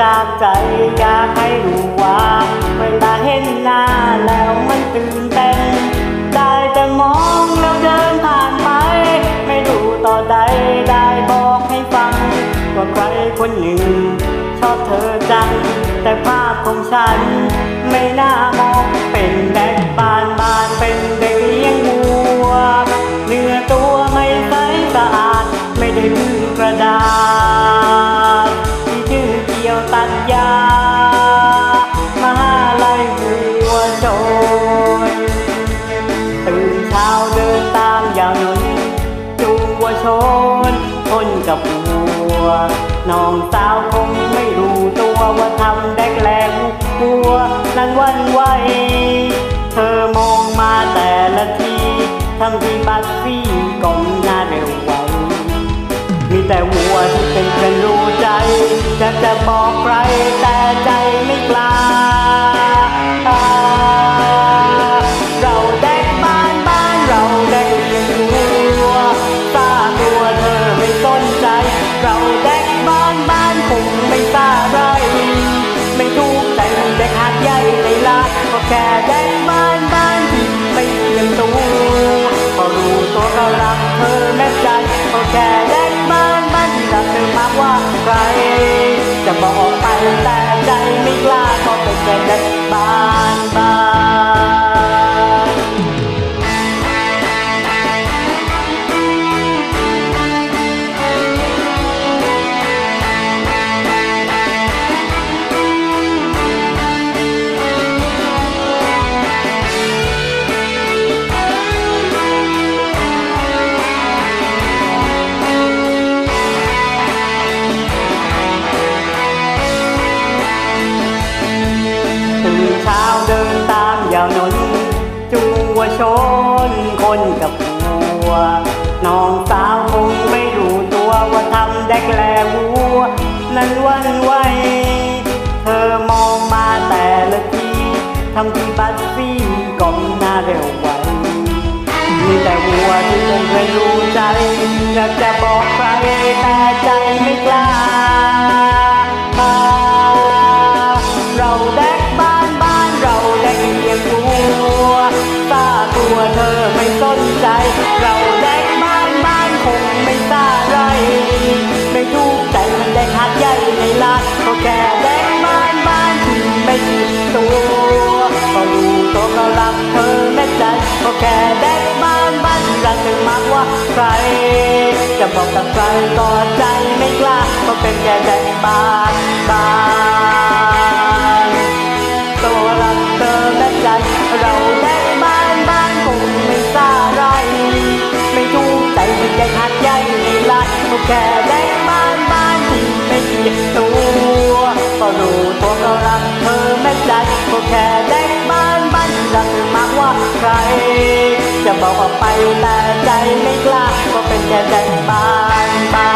จากใจอยากให้รู้ว่าเวลาเห็นหน้าแล้วมันตื่นเต้นได้แต่มองแล้วเดินผ่านไป ไม่รู้ต่อใดได้บอกให้ฟัง ว่าใครคนหนึ่ง ชอบเธอจัง แต่ภาพของฉัน ไม่น่ามองเป็น ชนทนกับหัว น้องสาวคงไม่รู้ตัวว่าทำแดกแรงหัว นั้นวันไหว เธอมองมาแต่ละทีทำที่บัดซี่ก้มหน้าเร็วไวมีแต่วัวที่เป็นเพื่อนรู้ใจจะจะบอก เธอแม่ใจก็แค่แดกมันบ้านที่รักเธอมากว่าใคร จะบอกไปแต่ใจไม่กล้าก็เป็นแค่แดกบ้า ตื่นเช้าเดินตามยาวนนจูงวัวชนคนกับวัว น้องสาวคงไม่รู้ตัวว่าทำแดกแลวัว นั้นวันไหวเธอมองมาแต่ละทีทำที่บัดฟี่ก้มหน้าเร็วไวมีแต่วัวที่คงเคยรู้ใจอยากจะบอกใครแต่ใจไม่กล้า รู้ตัวก็รักเธอแม่ใจก็แค่แดกบ้านบ้านรักเธอมากว่าใคร จะบอกกับใครก็ใจไม่กล้าก็เป็นแค่แดกบ้านบ้านตัวรักเธอและใจเราแดกบ้านบ้านคงไม่ซาไรไม่ถูกใจมันแดกหัดใหญ่ในลาก็แค่ ไปแต่ใจไม่กล้าก็เป็นแค่ใจบานบาน